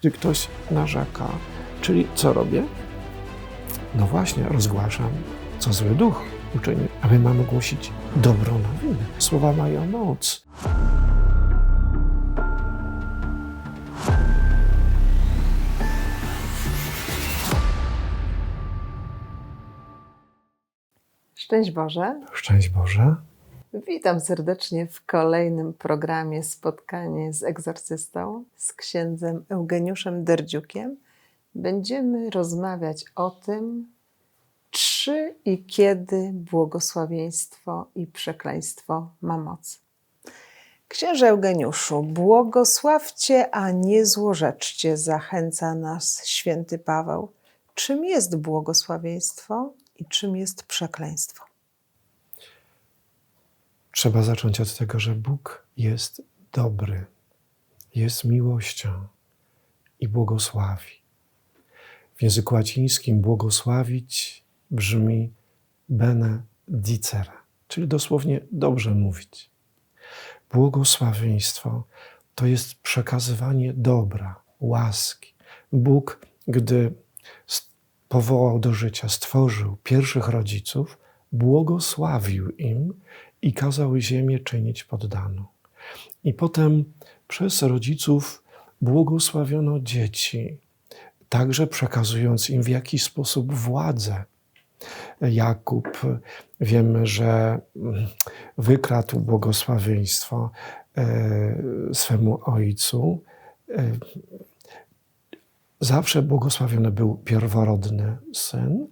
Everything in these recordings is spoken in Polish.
gdy ktoś narzeka. Czyli co robię? No właśnie, rozgłaszam, co zły duch uczynił. A my mamy głosić dobrą nowinę. Słowa mają moc. Szczęść Boże. Szczęść Boże. Witam serdecznie w kolejnym programie Spotkanie z egzorcystą, z księdzem Eugeniuszem Derdziukiem. Będziemy rozmawiać o tym, czy i kiedy błogosławieństwo i przekleństwo ma moc. Księże Eugeniuszu, błogosławcie, a nie złorzeczcie, zachęca nas święty Paweł. Czym jest błogosławieństwo i czym jest przekleństwo? Trzeba zacząć od tego, że Bóg jest dobry, jest miłością i błogosławi. W języku łacińskim błogosławić brzmi benedicere, czyli dosłownie dobrze mówić. Błogosławieństwo to jest przekazywanie dobra, łaski. Bóg, gdy powołał do życia, stworzył pierwszych rodziców, błogosławił im i kazał ziemię czynić poddaną. I potem przez rodziców błogosławiono dzieci, także przekazując im w jakiś sposób władzę. Jakub, wiemy, że wykradł błogosławieństwo e, swemu ojcu. E, zawsze błogosławiony był pierworodny syn,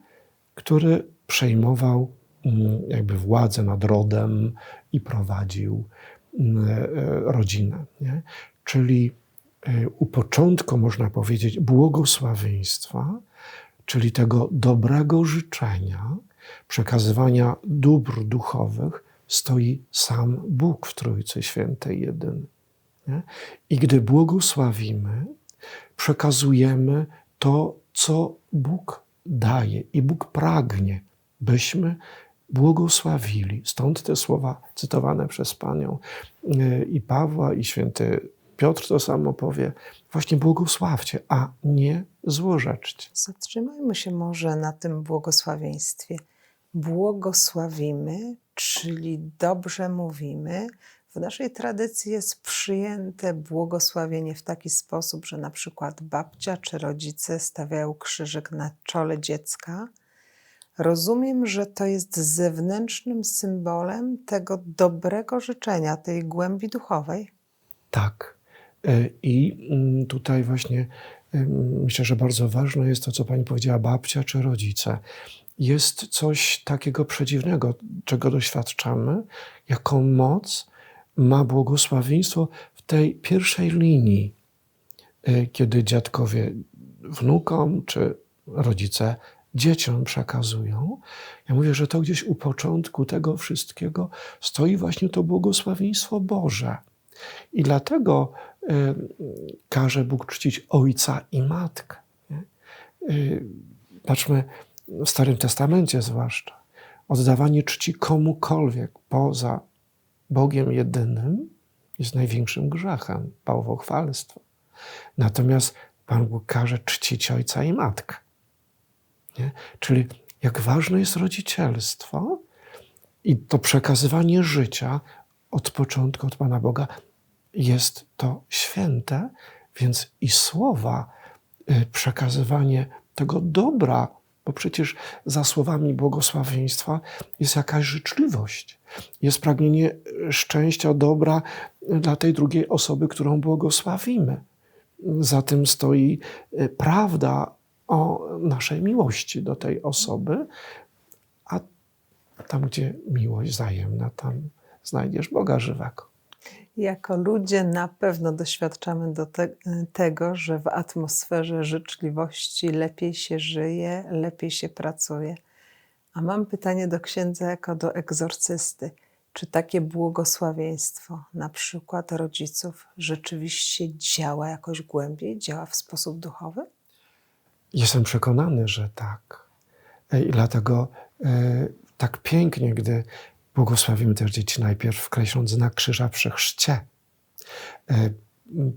który przejmował jakby władzę nad rodem i prowadził mm, e, rodzinę. Nie? Czyli u początku, można powiedzieć, błogosławieństwa, czyli tego dobrego życzenia, przekazywania dóbr duchowych, stoi sam Bóg w Trójcy Świętej jedyny. Nie? I gdy błogosławimy, przekazujemy to, co Bóg daje i Bóg pragnie, byśmy błogosławili. Stąd te słowa cytowane przez Panią e, i Pawła, i święty Piotr to samo powie. Właśnie błogosławcie, a nie złorzeczcie. Zatrzymajmy się może na tym błogosławieństwie. Błogosławimy, czyli dobrze mówimy. W naszej tradycji jest przyjęte błogosławienie w taki sposób, że na przykład babcia czy rodzice stawiają krzyżyk na czole dziecka. Rozumiem, że to jest zewnętrznym symbolem tego dobrego życzenia, tej głębi duchowej. Tak. E, I mm, tutaj właśnie myślę, że bardzo ważne jest to, co pani powiedziała, babcia czy rodzice. Jest coś takiego przedziwnego, czego doświadczamy, jaką moc ma błogosławieństwo w tej pierwszej linii, e, kiedy dziadkowie wnukom czy rodzice dzieciom przekazują. Ja mówię, że to gdzieś u początku tego wszystkiego stoi właśnie to błogosławieństwo Boże. I dlatego y, każe Bóg czcić ojca i matkę. Y, patrzmy w Starym Testamencie zwłaszcza. Oddawanie czci komukolwiek poza Bogiem jedynym jest największym grzechem, bałwochwalstwo. Natomiast Pan Bóg każe czcić ojca i matkę. Nie? Czyli jak ważne jest rodzicielstwo i to przekazywanie życia od początku, od Pana Boga, jest to święte, więc i słowa, y, przekazywanie tego dobra, bo przecież za słowami błogosławieństwa jest jakaś życzliwość, jest pragnienie szczęścia, dobra dla tej drugiej osoby, którą błogosławimy. Za tym stoi y, prawda o naszej miłości do tej osoby, a tam, gdzie miłość wzajemna, tam znajdziesz Boga żywego. Jako ludzie na pewno doświadczamy do te, tego, że w atmosferze życzliwości lepiej się żyje, lepiej się pracuje. A mam pytanie do księdza jako do egzorcysty. Czy takie błogosławieństwo, na przykład rodziców, rzeczywiście działa jakoś głębiej, działa w sposób duchowy? Jestem przekonany, że tak. E, I dlatego e, tak pięknie, gdy Błogosławimy też dzieci najpierw wkreśląc znak krzyża przy chrzcie. E,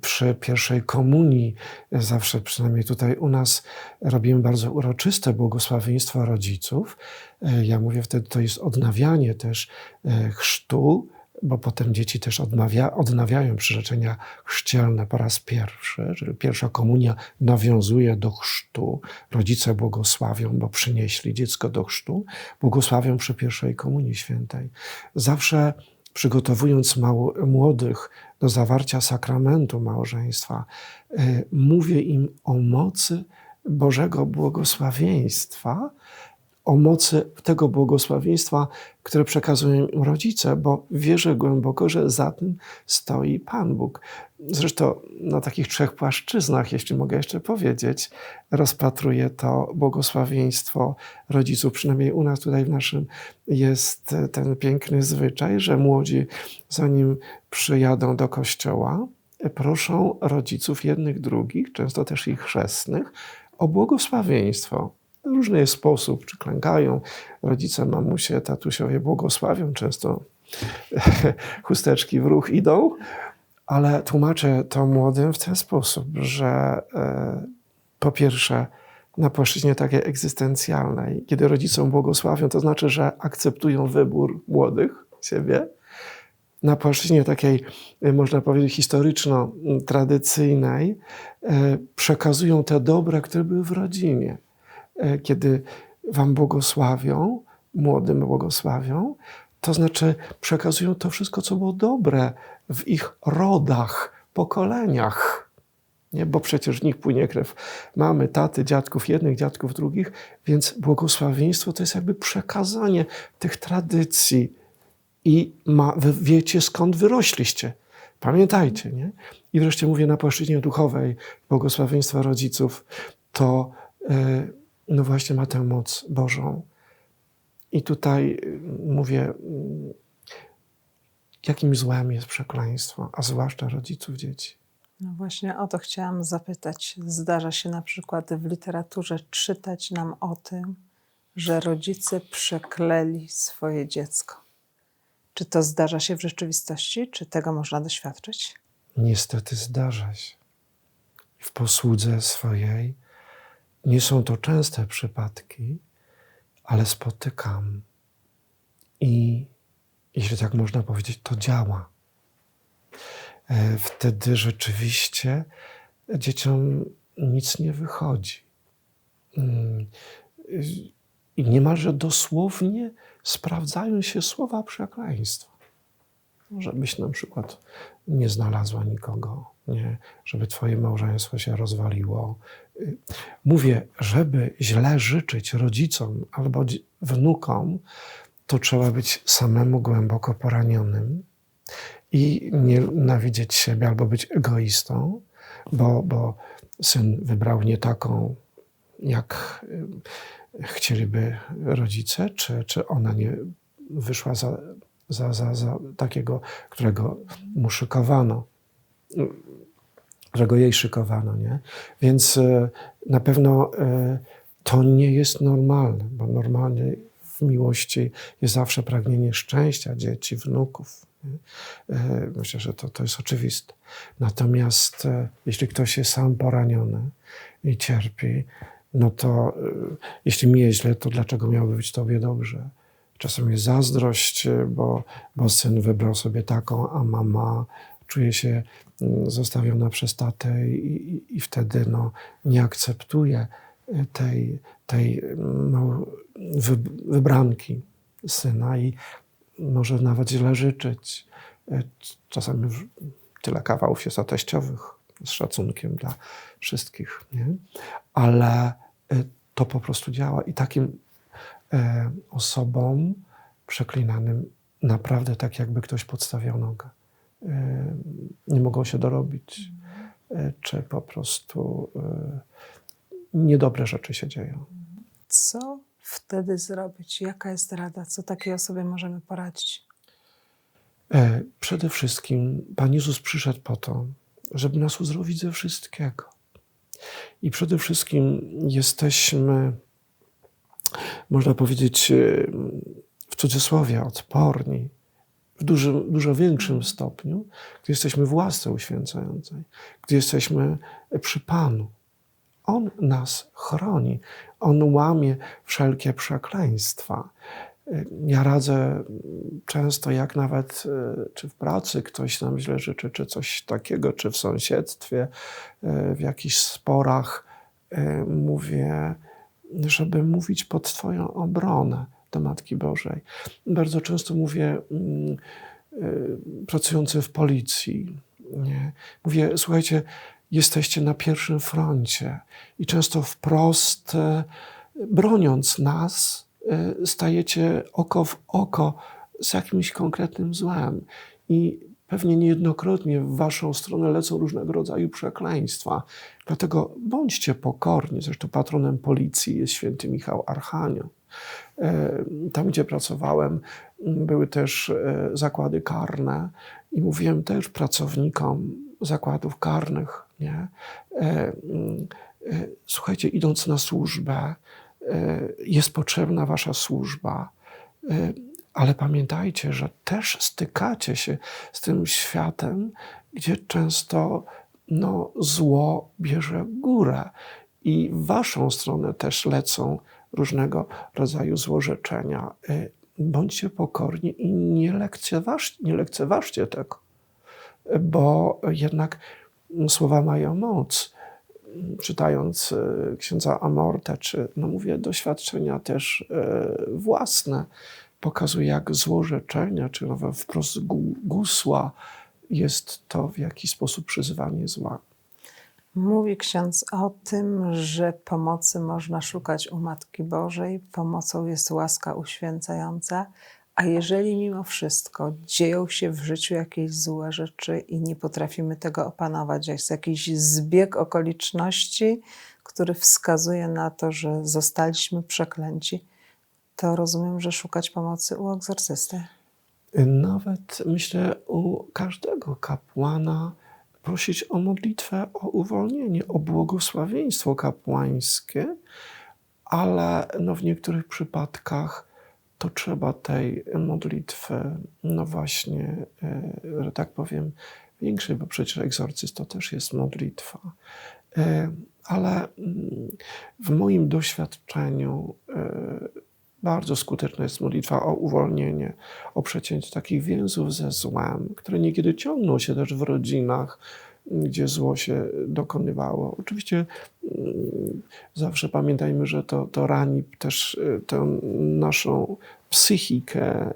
przy pierwszej komunii, zawsze przynajmniej tutaj u nas, robimy bardzo uroczyste błogosławieństwo rodziców. Ja mówię wtedy, to jest odnawianie też chrztu, bo potem dzieci też odnawia, odnawiają przyrzeczenia chrzcielne po raz pierwszy, czyli pierwsza komunia nawiązuje do chrztu. Rodzice błogosławią, bo przynieśli dziecko do chrztu, błogosławią przy pierwszej komunii świętej. Zawsze przygotowując mało, młodych do zawarcia sakramentu małżeństwa, y, mówię im o mocy Bożego błogosławieństwa, o mocy tego błogosławieństwa, które przekazują im rodzice, bo wierzę głęboko, że za tym stoi Pan Bóg. Zresztą na takich trzech płaszczyznach, jeśli mogę jeszcze powiedzieć, rozpatruję to błogosławieństwo rodziców. Przynajmniej u nas tutaj w naszym jest ten piękny zwyczaj, że młodzi, zanim przyjadą do kościoła, proszą rodziców jednych, drugich, często też ich chrzestnych, o błogosławieństwo. Różny sposób, czy klękają, rodzice, mamusie, tatusiowie błogosławią, często chusteczki w ruch idą, ale tłumaczę to młodym w ten sposób, że e, po pierwsze, na płaszczyźnie takiej egzystencjalnej, kiedy rodzicom błogosławią, to znaczy, że akceptują wybór młodych siebie. Na płaszczyźnie takiej, e, można powiedzieć, historyczno-tradycyjnej, e, przekazują te dobra, które były w rodzinie. E, Kiedy wam błogosławią, młodym błogosławią, to znaczy przekazują to wszystko, co było dobre w ich rodach, pokoleniach. Nie? Bo przecież nich płynie krew mamy, taty, dziadków jednych, dziadków drugich, więc błogosławieństwo to jest jakby przekazanie tych tradycji i ma, wy wiecie skąd wyrośliście. Pamiętajcie, nie? I wreszcie mówię na płaszczyźnie duchowej błogosławieństwa rodziców, to yy, no właśnie ma tę moc Bożą. I tutaj y, mówię, y, jakim złem jest przekleństwo, a zwłaszcza rodziców dzieci. No właśnie o to chciałam zapytać. Zdarza się na przykład w literaturze czytać nam o tym, że rodzice przekleli swoje dziecko. Czy to zdarza się w rzeczywistości? Czy tego można doświadczyć? Niestety zdarza się. W posłudze swojej nie są to częste przypadki, ale spotykam. I jeśli tak można powiedzieć, to działa. E, Wtedy rzeczywiście dzieciom nic nie wychodzi. Mm, I niemalże dosłownie sprawdzają się słowa przekleństwa. Żebyś na przykład nie znalazła nikogo, nie? żeby twoje małżeństwo się rozwaliło. Mówię, żeby źle życzyć rodzicom albo wnukom, to trzeba być samemu głęboko poranionym i nienawidzieć siebie albo być egoistą, bo, bo syn wybrał nie taką, jak y, chcieliby rodzice, czy, czy ona nie wyszła za, za, za, za takiego, którego mu szykowano, którego jej szykowano, nie? Więc e, na pewno e, to nie jest normalne, bo normalne w miłości jest zawsze pragnienie szczęścia dzieci, wnuków. E, Myślę, że to, to jest oczywiste. Natomiast jeśli ktoś jest sam poraniony i cierpi, no to jeśli jest źle, to dlaczego miałoby być tobie dobrze? Czasem jest zazdrość, bo, bo syn wybrał sobie taką, a mama czuje się mm, zostawiona przez tatę i, i, wtedy no, nie akceptuje tej, tej no, wy, wybranki syna i może nawet źle życzyć. E, Czasami już tyle kawałów jest o teściowych, z szacunkiem dla wszystkich, nie? ale e, to po prostu działa i takim e, osobom przeklinanym naprawdę tak jakby ktoś podstawiał nogę. E, Nie mogą się dorobić, e, czy po prostu e, niedobre rzeczy się dzieją. Co wtedy zrobić? Jaka jest rada? Co takiej osobie możemy poradzić? Przede wszystkim Pan Jezus przyszedł po to, żeby nas uzdrowić ze wszystkiego. I przede wszystkim jesteśmy, można powiedzieć, w cudzysłowie, odporni w dużo, dużo większym stopniu, gdy jesteśmy w łasce uświęcającej, gdy jesteśmy przy Panu. On nas chroni, On łamie wszelkie przekleństwa. Ja radzę często, jak nawet e, czy w pracy ktoś nam źle życzy, czy coś takiego, czy w sąsiedztwie, e, w jakichś sporach, e, mówię, żeby mówić pod Twoją obronę do Matki Bożej. Bardzo często mówię, mm, pracujący w policji, nie? mówię, słuchajcie, jesteście na pierwszym froncie i często wprost broniąc nas, Y, stajecie oko w oko z jakimś konkretnym złem. I pewnie niejednokrotnie w waszą stronę lecą różnego rodzaju przekleństwa. Dlatego bądźcie pokorni. Zresztą patronem policji jest święty Michał Archanioł. Y, tam, gdzie pracowałem, były też y, zakłady karne i mówiłem też pracownikom zakładów karnych, nie? Słuchajcie, idąc na służbę, E, jest potrzebna Wasza służba, e, ale pamiętajcie, że też stykacie się z tym światem, gdzie często no, zło bierze górę i w Waszą stronę też lecą różnego rodzaju złorzeczenia. E, bądźcie pokorni i nie, lekceważ, nie lekceważcie tego, bo jednak słowa mają moc czytając e, księdza Amorta, czy, no mówię, doświadczenia też e, własne, pokazuje, jak złorzeczenia, czy nawet wprost gusła jest to w jakiś sposób przyzywanie zła. Mówi ksiądz o tym, że pomocy można szukać u Matki Bożej. Pomocą jest łaska uświęcająca, a jeżeli mimo wszystko dzieją się w życiu jakieś złe rzeczy i nie potrafimy tego opanować, jest jakiś zbieg okoliczności, który wskazuje na to, że zostaliśmy przeklęci, to rozumiem, że szukać pomocy u egzorcysty. Nawet myślę u każdego kapłana prosić o modlitwę o uwolnienie, o błogosławieństwo kapłańskie, ale no w niektórych przypadkach to trzeba tej modlitwy, no właśnie, e, że tak powiem, większej, bo przecież egzorcyzm to też jest modlitwa. E, ale mm, w moim doświadczeniu e, bardzo skuteczna jest modlitwa o uwolnienie, o przecięcie takich więzów ze złem, które niekiedy ciągną się też w rodzinach, gdzie zło się dokonywało. Oczywiście mm, zawsze pamiętajmy, że to, to rani też y, tę naszą psychikę.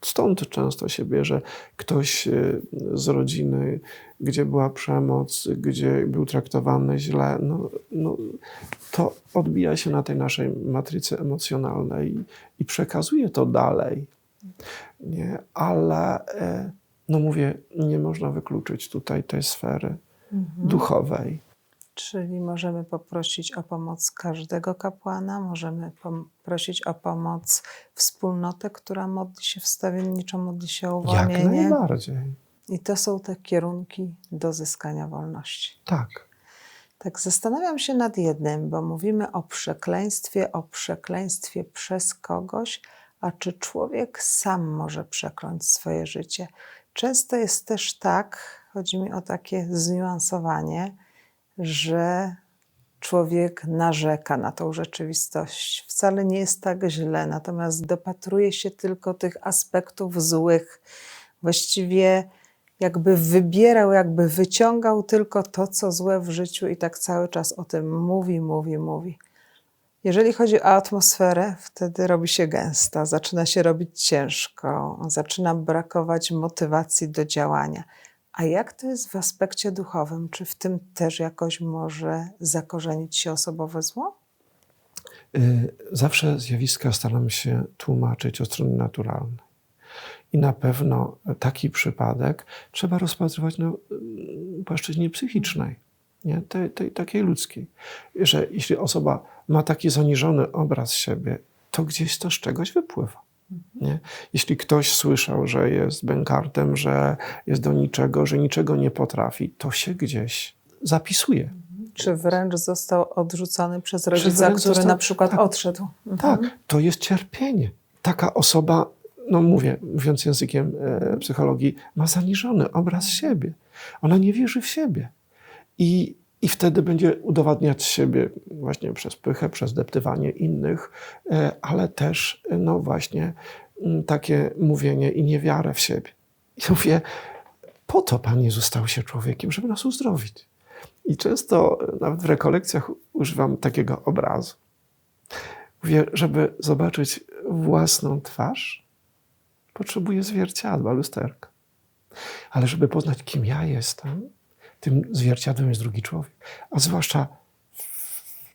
Stąd często się bierze ktoś y, z rodziny, gdzie była przemoc, gdzie był traktowany źle. No, no, to odbija się na tej naszej matrycy emocjonalnej i, i przekazuje to dalej. Nie? Ale no mówię, nie można wykluczyć tutaj tej sfery mhm. duchowej. Czyli możemy poprosić o pomoc każdego kapłana, możemy prosić o pomoc wspólnotę, która modli się wstawienniczo, modli się o uwolnienie. Jak najbardziej. I to są te kierunki do zyskania wolności. Tak. Tak, zastanawiam się nad jednym, bo mówimy o przekleństwie, o przekleństwie przez kogoś, a czy człowiek sam może przekląć swoje życie? Często jest też tak, chodzi mi o takie zniuansowanie, że człowiek narzeka na tą rzeczywistość. Wcale nie jest tak źle, natomiast dopatruje się tylko tych aspektów złych. Właściwie jakby wybierał, jakby wyciągał tylko to, co złe w życiu i tak cały czas o tym mówi, mówi, mówi. Jeżeli chodzi o atmosferę, wtedy robi się gęsta, zaczyna się robić ciężko, zaczyna brakować motywacji do działania. A jak to jest w aspekcie duchowym? Czy w tym też jakoś może zakorzenić się osobowe zło? Y, zawsze zjawiska staram się tłumaczyć od strony naturalnej. I na pewno taki przypadek trzeba rozpatrywać na płaszczyźnie psychicznej nie? Tej, tej, takiej ludzkiej. Że jeśli osoba ma taki zaniżony obraz siebie, to gdzieś to z czegoś wypływa. Nie? Jeśli ktoś słyszał, że jest bękartem, że jest do niczego, że niczego nie potrafi, to się gdzieś zapisuje. Czy wręcz został odrzucony przez rodzica, który został, na przykład tak, odszedł. Tak, to jest cierpienie. Taka osoba no mówię, mówiąc językiem e, psychologii, ma zaniżony obraz siebie. Ona nie wierzy w siebie. I, I wtedy będzie udowadniać siebie właśnie przez pychę, przez deptywanie innych, e, ale też, no właśnie, m, takie mówienie i niewiarę w siebie. I mówię, po to Pan Jezus stał się człowiekiem, żeby nas uzdrowić. I często nawet w rekolekcjach używam takiego obrazu. Mówię, żeby zobaczyć własną twarz, potrzebuję zwierciadła, lusterka. Ale żeby poznać, kim ja jestem, tym zwierciadłem jest drugi człowiek. A zwłaszcza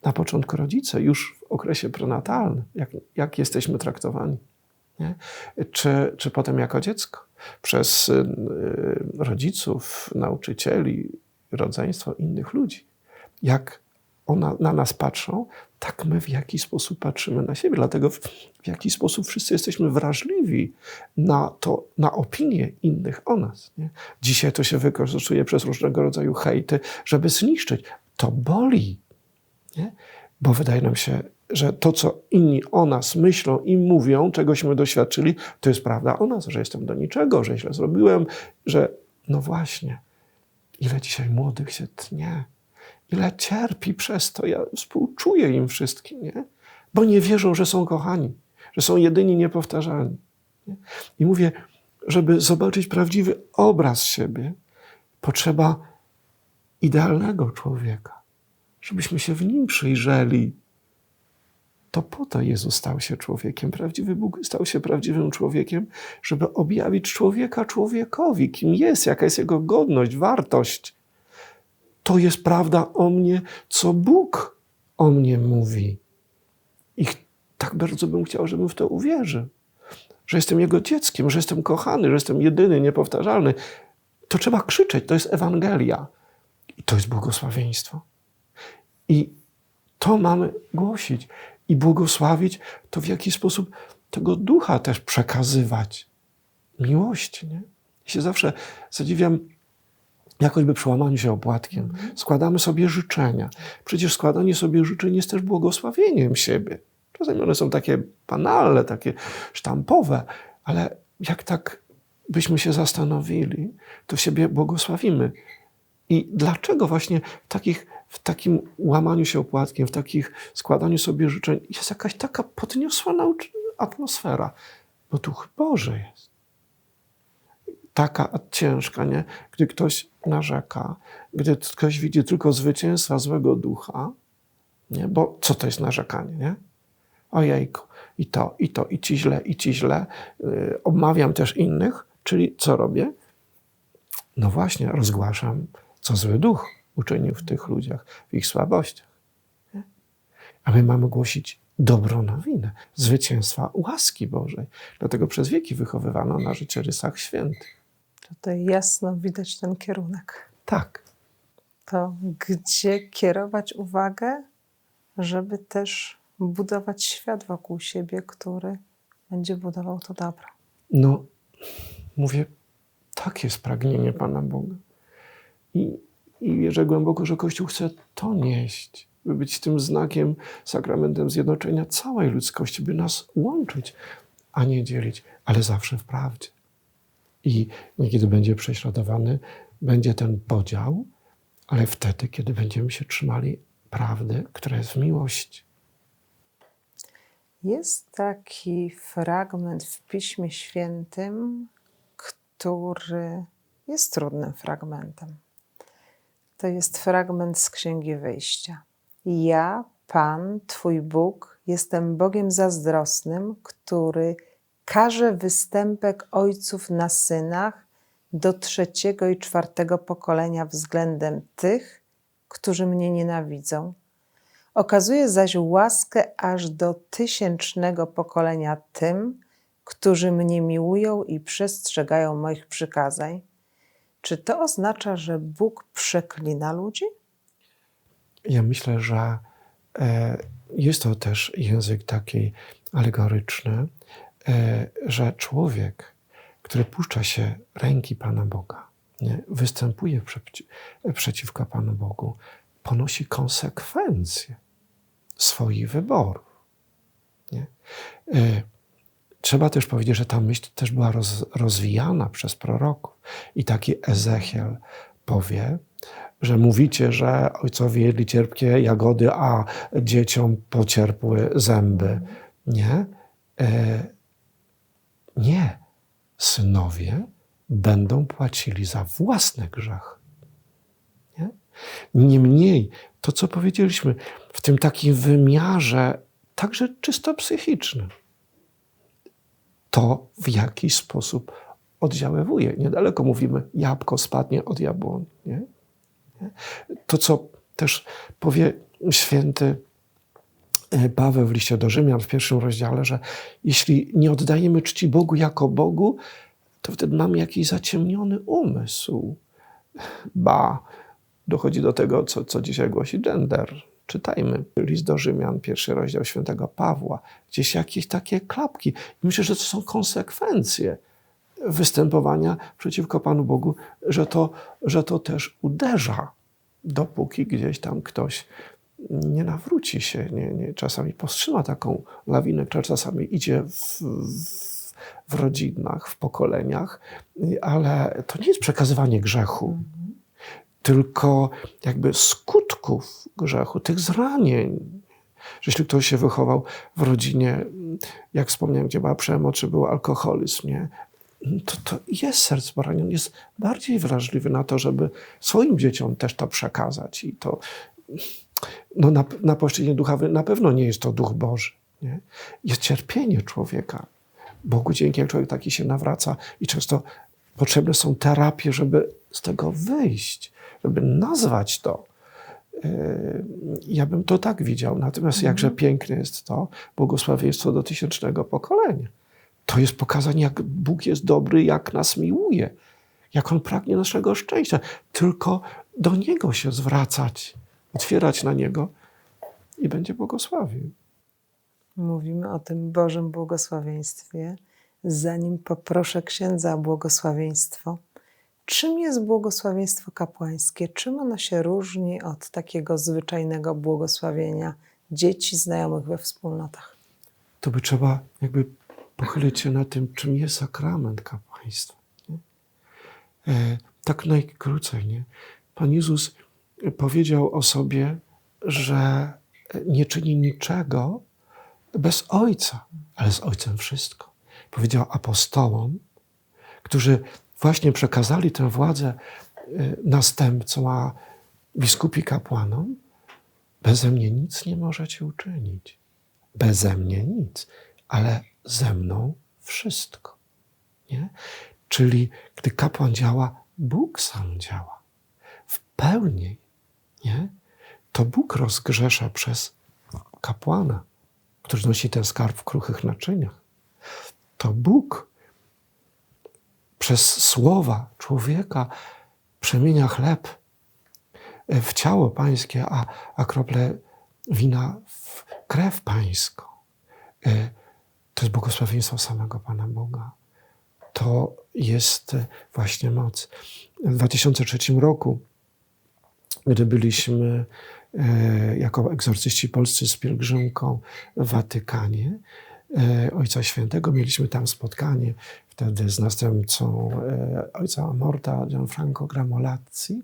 na początku rodzice, już w okresie prenatalnym, jak, jak jesteśmy traktowani. Nie? Czy, czy potem jako dziecko przez y, y, rodziców, nauczycieli, rodzeństwo innych ludzi. Jak ona, na nas patrzą, tak my w jaki sposób patrzymy na siebie. Dlatego w, w jaki sposób wszyscy jesteśmy wrażliwi na, to, na opinie innych o nas. Nie? Dzisiaj to się wykorzystuje przez różnego rodzaju hejty, żeby zniszczyć. To boli. Nie? Bo wydaje nam się, że to, co inni o nas myślą i mówią, czegośmy doświadczyli, to jest prawda o nas, że jestem do niczego, że źle zrobiłem, że no właśnie, ile dzisiaj młodych się tnie, ile cierpi przez to. Ja współczuję im wszystkim, nie? bo nie wierzą, że są kochani, że są jedyni niepowtarzalni. Nie? I mówię, żeby zobaczyć prawdziwy obraz siebie, potrzeba idealnego człowieka, żebyśmy się w nim przyjrzeli. To po to Jezus stał się człowiekiem. Prawdziwy Bóg stał się prawdziwym człowiekiem, żeby objawić człowieka człowiekowi, kim jest, jaka jest jego godność, wartość. To jest prawda o mnie, co Bóg o mnie mówi. I tak bardzo bym chciał, żebym w to uwierzył. Że jestem Jego dzieckiem, że jestem kochany, że jestem jedyny, niepowtarzalny. To trzeba krzyczeć, to jest Ewangelia. I to jest błogosławieństwo. I to mamy głosić i błogosławić, to w jaki sposób tego ducha też przekazywać. Miłość, nie? Ja się zawsze zadziwiam, jak choćby przy łamaniu się opłatkiem. Składamy sobie życzenia. Przecież składanie sobie życzeń jest też błogosławieniem siebie. Czasami one są takie banalne, takie sztampowe, ale jak tak byśmy się zastanowili, to siebie błogosławimy. I dlaczego właśnie w, takich, w takim łamaniu się opłatkiem, w takich składaniu sobie życzeń jest jakaś taka podniosła atmosfera? Bo Duch Boży jest. Taka ciężka, nie? Gdy ktoś narzeka, gdy ktoś widzi tylko zwycięstwa złego ducha, nie? Bo co to jest narzekanie, nie? Ojejku, i to, i to, i ci źle, i ci źle. Yy, obmawiam też innych, czyli co robię? No właśnie, rozgłaszam, co zły duch uczynił w tych ludziach, w ich słabościach. Nie? A my mamy głosić dobrą nowinę, zwycięstwa łaski Bożej. Dlatego przez wieki wychowywano na życiorysach świętych. Tutaj jasno widać ten kierunek. Tak, To gdzie kierować uwagę, żeby też budować świat wokół siebie, który będzie budował to dobro. no mówię, tak jest pragnienie Pana Boga. I, I wierzę głęboko, że Kościół chce to nieść, by być tym znakiem, sakramentem zjednoczenia całej ludzkości, by nas łączyć, a nie dzielić, ale zawsze w prawdzie. I niekiedy będzie prześladowany, będzie ten podział, ale wtedy, kiedy będziemy się trzymali prawdy, która jest w miłości. Jest taki fragment w Piśmie Świętym, który jest trudnym fragmentem. To jest fragment z Księgi Wyjścia. Ja, Pan, Twój Bóg, jestem Bogiem zazdrosnym, który każe występek ojców na synach do trzeciego i czwartego pokolenia względem tych, którzy mnie nienawidzą. Okazuje zaś łaskę aż do tysięcznego pokolenia tym, którzy mnie miłują i przestrzegają moich przykazań. Czy to oznacza, że Bóg przeklina ludzi? Ja myślę, że e, jest to też język taki alegoryczny, że człowiek, który puszcza się ręki Pana Boga, nie, występuje przeci przeciwko Panu Bogu, ponosi konsekwencje swoich wyborów. Nie? E, trzeba też powiedzieć, że ta myśl też była roz, rozwijana przez proroków. I taki Ezechiel powie, że mówicie, że ojcowie jedli cierpkie jagody, a dzieciom pocierpły zęby. Nie. Nie. Synowie będą płacili za własny grzech. Nie? Niemniej, to co powiedzieliśmy, w tym takim wymiarze, także czysto psychicznym, to w jakiś sposób oddziaływuje. Niedaleko mówimy, jabłko spadnie od jabłoni. Nie? To, co też powie święty Paweł w liście do Rzymian w pierwszym rozdziale, że jeśli nie oddajemy czci Bogu jako Bogu, to wtedy mamy jakiś zaciemniony umysł. Ba, dochodzi do tego, co, co dzisiaj głosi gender. Czytajmy list do Rzymian, pierwszy rozdział świętego Pawła. Gdzieś jakieś takie klapki. I myślę, że to są konsekwencje występowania przeciwko Panu Bogu, że to, że to też uderza, dopóki gdzieś tam ktoś nie nawróci się, nie, nie, czasami powstrzyma taką lawinę, która czasami idzie w, w, w rodzinach, w pokoleniach, ale to nie jest przekazywanie grzechu, tylko jakby skutków grzechu, tych zranień. Że jeśli ktoś się wychował w rodzinie, jak wspomniałem, gdzie była przemoc, czy był alkoholizm, nie? to, to jest serc poraniony, jest bardziej wrażliwy na to, żeby swoim dzieciom też to przekazać. I to no na, na płaszczyźnie duchowej na pewno nie jest to duch Boży. Nie? Jest cierpienie człowieka. Bogu dzięki, jak człowiek taki się nawraca i często potrzebne są terapie, żeby z tego wyjść, żeby nazwać to. Yy, ja bym to tak widział. Natomiast Mhm. jakże piękne jest to błogosławieństwo do tysięcznego pokolenia. To jest pokazanie, jak Bóg jest dobry, jak nas miłuje, jak On pragnie naszego szczęścia. Tylko do Niego się zwracać, otwierać na Niego i będzie błogosławił. Mówimy o tym Bożym błogosławieństwie. Zanim poproszę księdza o błogosławieństwo, czym jest błogosławieństwo kapłańskie? Czym ono się różni od takiego zwyczajnego błogosławienia dzieci, znajomych we wspólnotach? To by trzeba jakby pochylić się na tym, czym jest sakrament kapłaństwa. E, tak najkrócej. Nie? Pan Jezus powiedział o sobie, że nie czyni niczego bez Ojca, ale z Ojcem wszystko. Powiedział apostołom, którzy właśnie przekazali tę władzę y, następcom, a biskupi kapłanom, beze mnie nic nie możecie uczynić. Beze mnie nic, ale ze mną wszystko. Nie? Czyli gdy kapłan działa, Bóg sam działa. W pełni, nie? To Bóg rozgrzesza przez kapłana, który nosi ten skarb w kruchych naczyniach. To Bóg przez słowa człowieka przemienia chleb w ciało pańskie, a, a krople wina w krew pańską. E, To jest błogosławieństwo samego Pana Boga. To jest właśnie moc. W 2003 roku, gdy byliśmy e, jako egzorcyści polscy z pielgrzymką w Watykanie, e, Ojca Świętego, mieliśmy tam spotkanie wtedy z następcą e, ojca Amorta, Gianfranco Gramolazzi,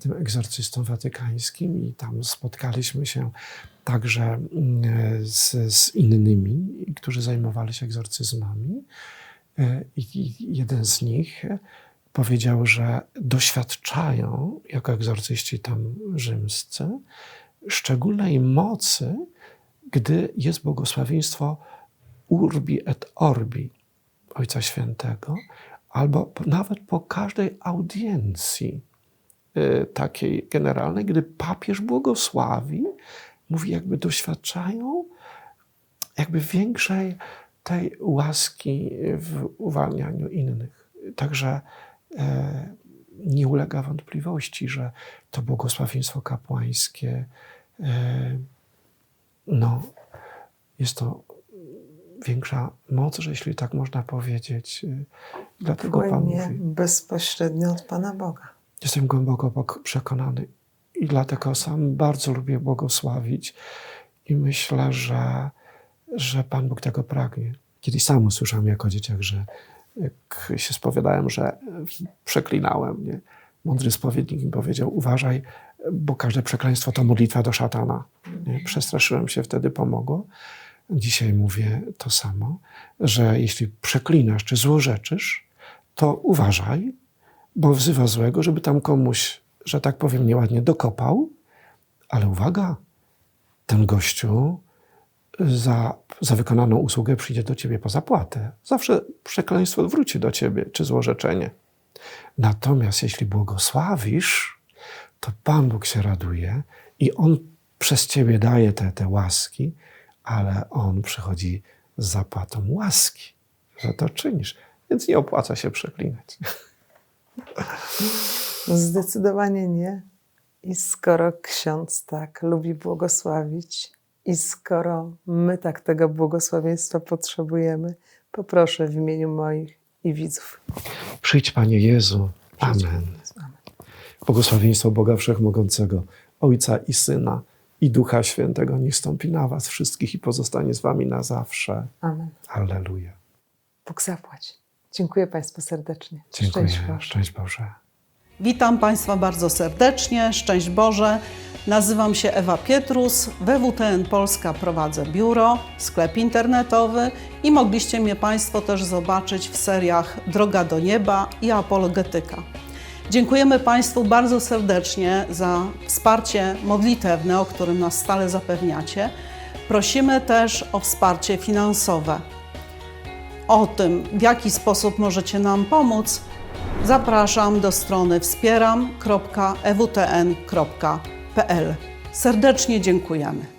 tym egzorcystą watykańskim i tam spotkaliśmy się także z, z innymi, którzy zajmowali się egzorcyzmami. I jeden z nich powiedział, że doświadczają, jako egzorcyści tam rzymscy, szczególnej mocy, gdy jest błogosławieństwo urbi et orbi Ojca Świętego, albo nawet po każdej audiencji y, takiej generalnej, gdy papież błogosławi, mówi, jakby doświadczają jakby większej tej łaski w uwalnianiu innych. Także nie ulega wątpliwości, że to błogosławieństwo kapłańskie, e, no, jest to większa moc, że jeśli tak można powiedzieć. y, Dlatego Pan mówi. bezpośrednio od Pana Boga. Jestem głęboko przekonany i dlatego sam bardzo lubię błogosławić i myślę, że, że Pan Bóg tego pragnie. Kiedyś sam usłyszałem jako dzieciak, że jak się spowiadałem, że przeklinałem, nie? mądry spowiednik mi powiedział, uważaj, bo każde przekleństwo to modlitwa do szatana. Nie? Przestraszyłem się, wtedy pomogło. Dzisiaj mówię to samo, że jeśli przeklinasz czy złorzeczysz, to uważaj, bo wzywa złego, żeby tam komuś, że tak powiem, nieładnie dokopał, ale uwaga, ten gościu za, za wykonaną usługę przyjdzie do ciebie po zapłatę. Zawsze przekleństwo wróci do ciebie, czy złorzeczenie. Natomiast jeśli błogosławisz, to Pan Bóg się raduje i On przez ciebie daje te, te łaski, ale On przychodzi z zapłatą łaski, że to czynisz. Więc nie opłaca się przeklinać. Zdecydowanie nie. I skoro ksiądz tak lubi błogosławić, i skoro my tak tego błogosławieństwa potrzebujemy, poproszę w imieniu moich i widzów. Przyjdź, Panie Jezu. Amen. Amen. Błogosławieństwo Boga Wszechmogącego, Ojca i Syna i Ducha Świętego niech stąpi na Was wszystkich i pozostanie z Wami na zawsze. Amen. Alleluja. Bóg zapłać. Dziękuję Państwu serdecznie. Dziękuję. Szczęść Boże. Szczęść Boże. Witam Państwa bardzo serdecznie, szczęść Boże. Nazywam się Ewa Pietrus, we WTN Polska prowadzę biuro, sklep internetowy i mogliście mnie Państwo też zobaczyć w seriach Droga do Nieba i Apologetyka. Dziękujemy Państwu bardzo serdecznie za wsparcie modlitewne, o którym nas stale zapewniacie. Prosimy też o wsparcie finansowe. O tym, w jaki sposób możecie nam pomóc, zapraszam do strony wspieram.ewtn.pl. Serdecznie dziękujemy.